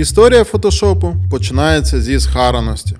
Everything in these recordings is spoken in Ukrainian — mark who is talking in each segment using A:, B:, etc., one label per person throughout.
A: Історія фотошопу починається зі схараності.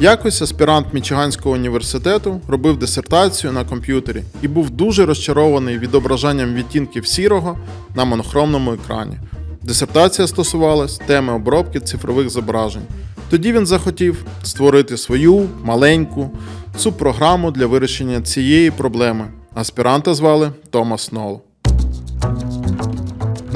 A: Якось аспірант Мічиганського університету робив дисертацію на комп'ютері і був дуже розчарований відображенням відтінків сірого на монохромному екрані. Дисертація стосувалась теми обробки цифрових зображень. Тоді він захотів створити свою маленьку субпрограму для вирішення цієї проблеми. Аспіранта звали Томас Нол.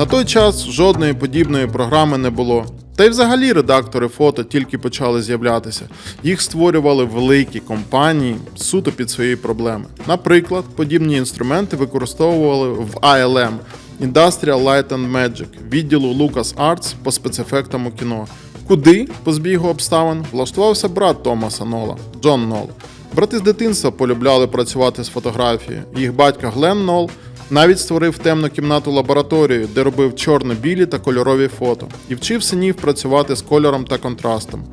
A: На той час жодної подібної програми не було. Та й взагалі редактори фото тільки почали з'являтися. Їх створювали великі компанії суто під свої проблеми. Наприклад, подібні інструменти використовували в ILM Industrial Light and Magic відділу LucasArts по спецефектам у кіно. Куди, по збігу обставин, влаштувався брат Томаса Нола Джон Нол. Брати з дитинства полюбляли працювати з фотографією. Їх батько Глен Нол навіть створив темну кімнату лабораторію, де робив чорно-білі та кольорові фото, і вчив синів працювати з кольором та контрастом.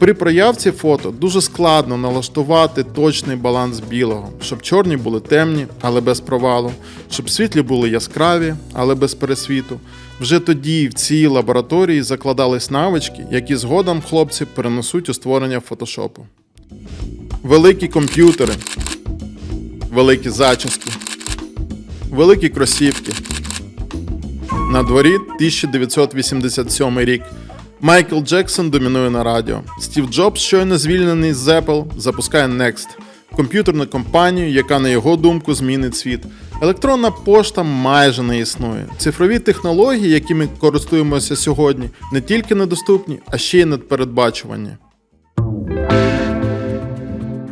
A: При проявці фото дуже складно налаштувати точний баланс білого, щоб чорні були темні, але без провалу, щоб світлі були яскраві, але без пересвіту. Вже тоді в цій лабораторії закладались навички, які згодом хлопці перенесуть у створення фотошопу. Великі комп'ютери, великі зачіски, великі кросівки. На дворі 1987 рік. Майкл Джексон домінує на радіо. Стів Джобс, щойно звільнений з Apple, запускає Next комп'ютерну компанію, яка, на його думку, змінить світ. Електронна пошта майже не існує. Цифрові технології, якими користуємося сьогодні, не тільки недоступні, а ще й непередбачувані.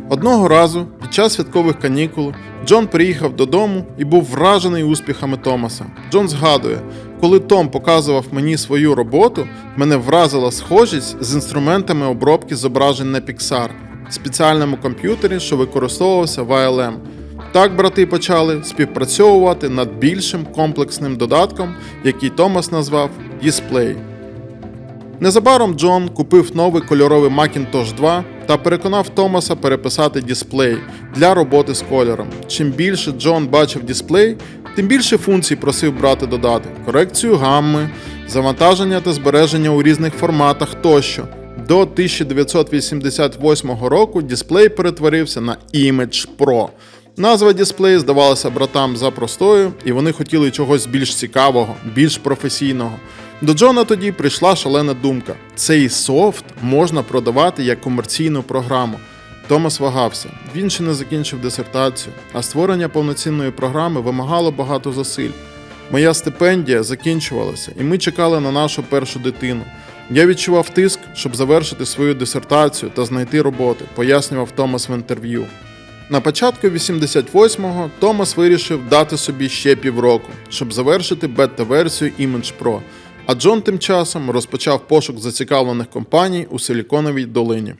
A: Одного разу, під час святкових канікул, Джон приїхав додому і був вражений успіхами Томаса. Джон згадує, коли Том показував мені свою роботу, мене вразила схожість з інструментами обробки зображень на Pixar, спеціальному комп'ютері, що використовувався в ILM. Так брати почали співпрацьовувати над більшим комплексним додатком, який Томас назвав Display. Незабаром Джон купив новий кольоровий Macintosh 2 та переконав Томаса переписати дисплей для роботи з кольором. Чим більше Джон бачив дисплей, тим більше функцій просив брати додати: корекцію гамми, завантаження та збереження у різних форматах тощо. До 1988 року дисплей перетворився на Image Pro. Назва дисплей здавалася братам за простою, і вони хотіли чогось більш цікавого, більш професійного. До Джона тоді прийшла шалена думка: цей софт можна продавати як комерційну програму. Томас вагався. Він ще не закінчив дисертацію, а створення повноцінної програми вимагало багато зусиль. Моя стипендія закінчувалася, і ми чекали на нашу першу дитину. Я відчував тиск, щоб завершити свою дисертацію та знайти роботу, пояснював Томас в інтерв'ю. На початку 88-го Томас вирішив дати собі ще півроку, щоб завершити бета-версію Image Pro, а Джон тим часом розпочав пошук зацікавлених компаній у Силіконовій долині.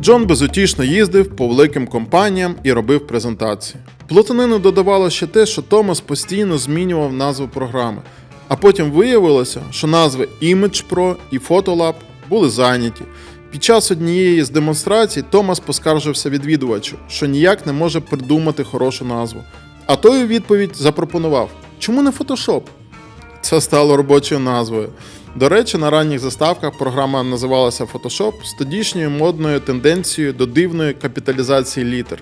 A: Джон безутішно їздив по великим компаніям і робив презентації. Плутанину додавало ще те, що Томас постійно змінював назву програми, а потім виявилося, що назви Image Pro і Photolab були зайняті. Під час однієї з демонстрацій Томас поскаржився відвідувачу, що ніяк не може придумати хорошу назву. А той у відповідь запропонував: чому не Photoshop? Це стало робочою назвою. До речі, на ранніх заставках програма називалася Photoshop з тодішньою модною тенденцією до дивної капіталізації літер.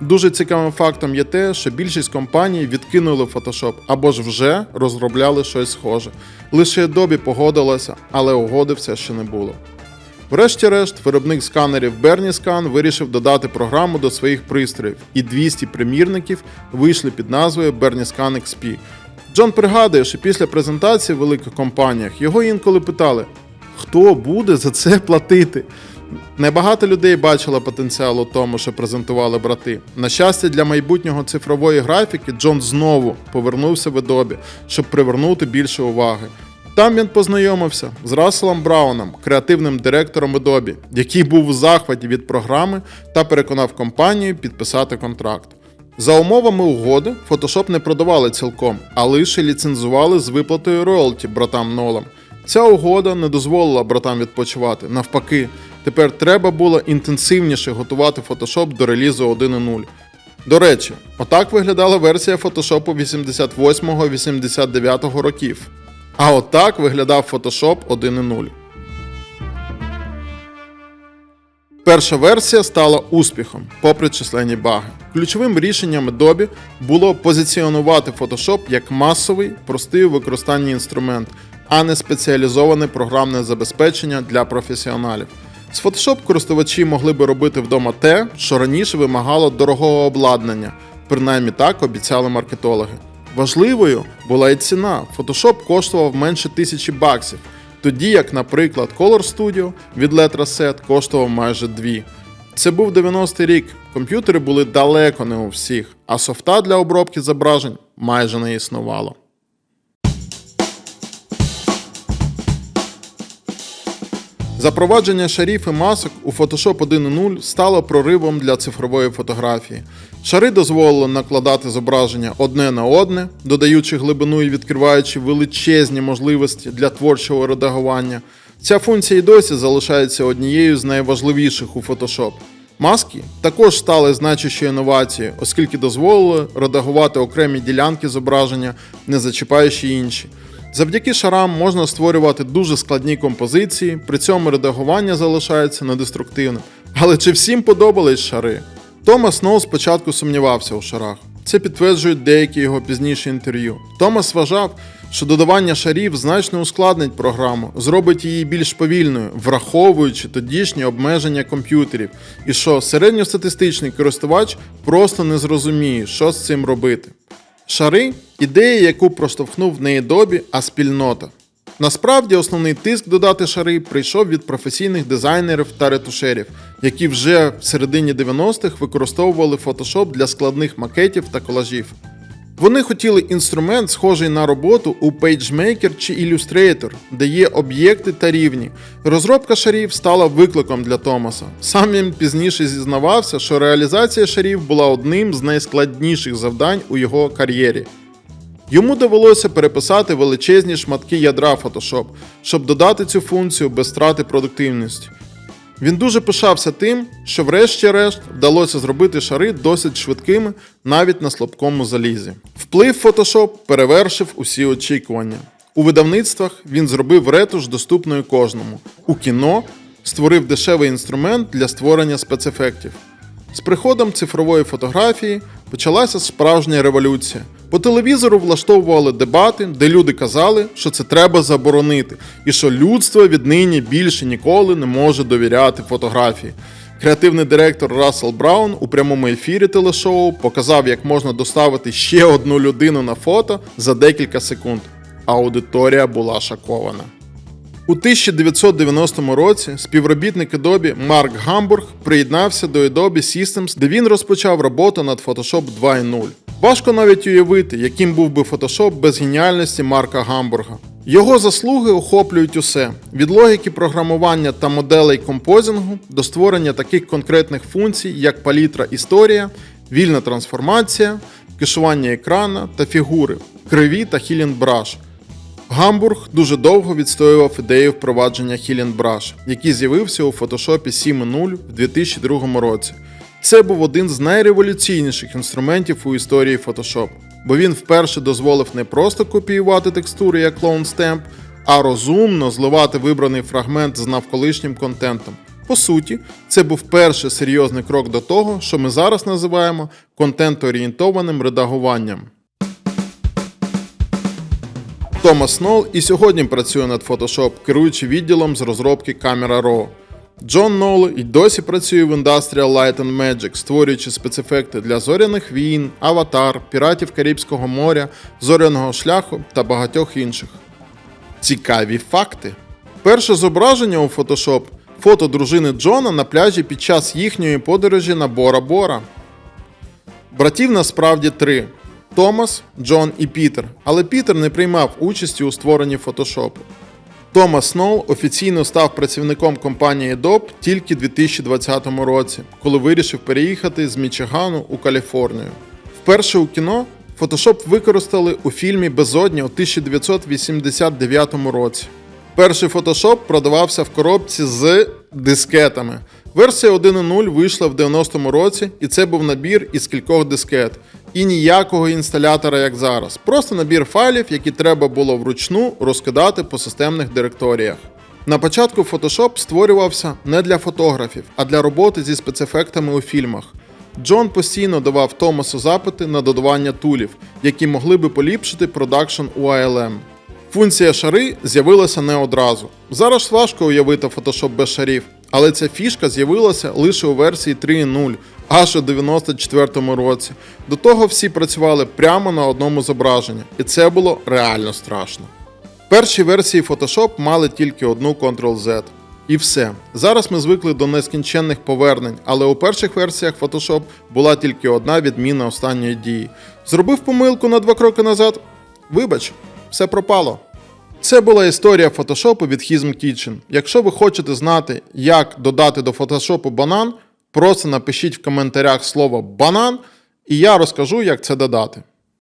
A: Дуже цікавим фактом є те, що більшість компаній відкинули Photoshop або ж вже розробляли щось схоже. Лише Adobe погодилася, але угоди все ще не було. Врешті-решт, виробник сканерів Berniscan вирішив додати програму до своїх пристроїв, і 200 примірників вийшли під назвою Berniscan XP. Джон пригадує, що після презентації в великих компаніях його інколи питали, хто буде за це платити. Небагато людей бачило потенціал у тому, що презентували брати. На щастя, для майбутнього цифрової графіки Джон знову повернувся в Adobe, щоб привернути більше уваги. Там він познайомився з Расселом Брауном, креативним директором Adobe, який був у захваті від програми та переконав компанію підписати контракт. За умовами угоди, Photoshop не продавали цілком, а лише ліцензували з виплатою роялті братам Нолам. Ця угода не дозволила братам відпочивати. Навпаки, тепер треба було інтенсивніше готувати Photoshop до релізу 1.0. До речі, отак виглядала версія Photoshop 88-89 років. А отак виглядав Photoshop 1.0. Перша версія стала успіхом, попри численні баги. Ключовим рішенням Adobe було позиціонувати Photoshop як масовий, простий у використанні інструмент, а не спеціалізоване програмне забезпечення для професіоналів. З Photoshop користувачі могли би робити вдома те, що раніше вимагало дорогого обладнання, принаймні так обіцяли маркетологи. Важливою була і ціна. Photoshop коштував менше тисячі баксів, тоді як, наприклад, Color Studio від Letraset коштував майже дві. Це був 90-й рік. Комп'ютери були далеко не у всіх, а софта для обробки зображень майже не існувало. Запровадження шарів і масок у Photoshop 1.0 стало проривом для цифрової фотографії. Шари дозволили накладати зображення одне на одне, додаючи глибину і відкриваючи величезні можливості для творчого редагування. Ця функція і досі залишається однією з найважливіших у Photoshop. Маски також стали значущою інновацією, оскільки дозволили редагувати окремі ділянки зображення, не зачіпаючи інші. Завдяки шарам можна створювати дуже складні композиції, при цьому редагування залишається недеструктивним. Але чи всім подобались шари? Томас Сноу спочатку сумнівався у шарах. Це підтверджують деякі його пізніші інтерв'ю. Томас вважав, що додавання шарів значно ускладнить програму, зробить її більш повільною, враховуючи тодішні обмеження комп'ютерів, і що середньостатистичний користувач просто не зрозуміє, що з цим робити. Шари ідея, яку проштовхнув не Adobe, а спільнота. Насправді основний тиск додати шари прийшов від професійних дизайнерів та ретушерів, які вже в середині 90-х використовували Photoshop для складних макетів та колажів. Вони хотіли інструмент, схожий на роботу у PageMaker чи Illustrator, де є об'єкти та рівні. Розробка шарів стала викликом для Томаса. Сам він пізніше зізнавався, що реалізація шарів була одним з найскладніших завдань у його кар'єрі. Йому довелося переписати величезні шматки ядра Photoshop, щоб додати цю функцію без втрати продуктивності. Він дуже пишався тим, що врешті-решт вдалося зробити шари досить швидкими навіть на слабкому залізі. Вплив Photoshop перевершив усі очікування. У видавництвах він зробив ретуш доступною кожному. У кіно створив дешевий інструмент для створення спецефектів. З приходом цифрової фотографії почалася справжня революція. По телевізору влаштовували дебати, де люди казали, що це треба заборонити, і що людство віднині більше ніколи не може довіряти фотографії. Креативний директор Рассел Браун у прямому ефірі телешоу показав, як можна доставити ще одну людину на фото за декілька секунд. Аудиторія була шокована. У 1990 році співробітник Adobe Марк Гамбург приєднався до Adobe Systems, де він розпочав роботу над Photoshop 2.0. Важко навіть уявити, яким був би Photoshop без геніальності Марка Гамбурга. Його заслуги охоплюють усе: від логіки програмування та моделей композингу до створення таких конкретних функцій, як палітра історія, вільна трансформація, кешування екрана та фігури, криві та Brush. Гамбург дуже довго відстоював ідею впровадження Brush, який з'явився у Photoshop 7.0 в 2002 році. Це був один з найреволюційніших інструментів у історії Photoshop, бо він вперше дозволив не просто копіювати текстури як Stamp, а розумно зливати вибраний фрагмент з навколишнім контентом. По суті, це був перший серйозний крок до того, що ми зараз називаємо контент-орієнтованим редагуванням. Томас Нол і сьогодні працює над Photoshop, керуючи відділом з розробки Camera Raw. Джон Нол і досі працює в Industrial Light and Magic, створюючи спецефекти для зоряних війн, аватар, піратів Карибського моря, зоряного шляху та багатьох інших. Цікаві факти. Перше зображення у Photoshop – фото дружини Джона на пляжі під час їхньої подорожі на Бора Бора. Братів насправді три: Томас, Джон і Пітер. Але Пітер не приймав участі у створенні фотошопу. Томас Сноу офіційно став працівником компанії Adobe тільки у 2020 році, коли вирішив переїхати з Мічигану у Каліфорнію. Вперше у кіно Photoshop використали у фільмі Безодня у 1989 році. Перший Photoshop продавався в коробці з дискетами. Версія 1.0 вийшла в 90-му році, і це був набір із кількох дискет. І ніякого інсталятора, як зараз. Просто набір файлів, які треба було вручну розкидати по системних директоріях. На початку Photoshop створювався не для фотографів, а для роботи зі спецефектами у фільмах. Джон постійно давав Томасу запити на додавання тулів, які могли би поліпшити продакшн у ALM. Функція шари з'явилася не одразу. Зараз важко уявити Photoshop без шарів, але ця фішка з'явилася лише у версії 3.0 аж у 94-му році. До того всі працювали прямо на одному зображенні, і це було реально страшно. Перші версії Photoshop мали тільки одну Ctrl-Z. І все. Зараз ми звикли до нескінченних повернень, але у перших версіях Photoshop була тільки одна відміна останньої дії. Зробив помилку на два кроки назад. Вибач, все пропало. Це була історія фотошопу від Hism Kitchen. Якщо ви хочете знати, як додати до фотошопу банан, просто напишіть в коментарях слово банан, і я розкажу, як це додати.